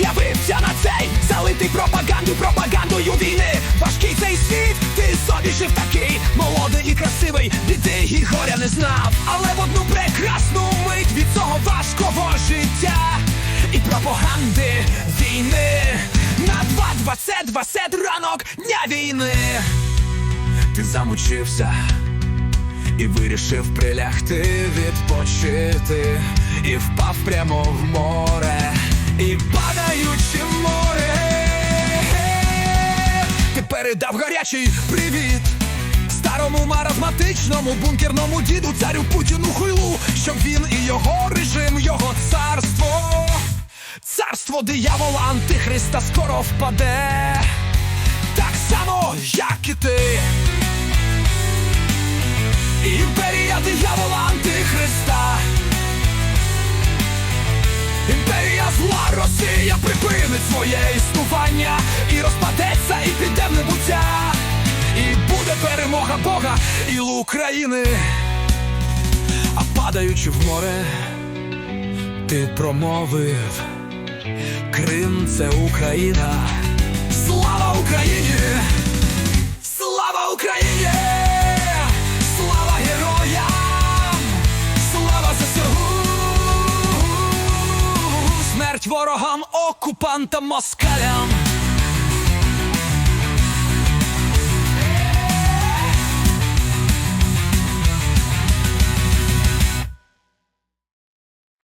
з'явився на цей залитий пропаганду, пропагандою війни. Важкий цей світ, ти собі жив такий, молодий і красивий, біди і горя не знав. Але в одну прекрасну мить від цього важкого життя і пропаганди війни. На два двадцять двадцять ранок дня війни. Ти замучився. І вирішив прилягти відпочити, і впав прямо в море. І передав гарячий привіт. Старому маразматичному бункерному діду царю Путіну хуйлу, щоб він і його режим, його царство, царство диявола антихриста скоро впаде, так само, як і ти. Імперія диявола антихриста Імперія зла Росія припинить своє існування Бога і України А падаючи в море, ти промовив Крим це Україна Слава Україні! Слава Україні! Слава героям! Слава ЗСУ! Смерть ворогам, окупантам, москалям!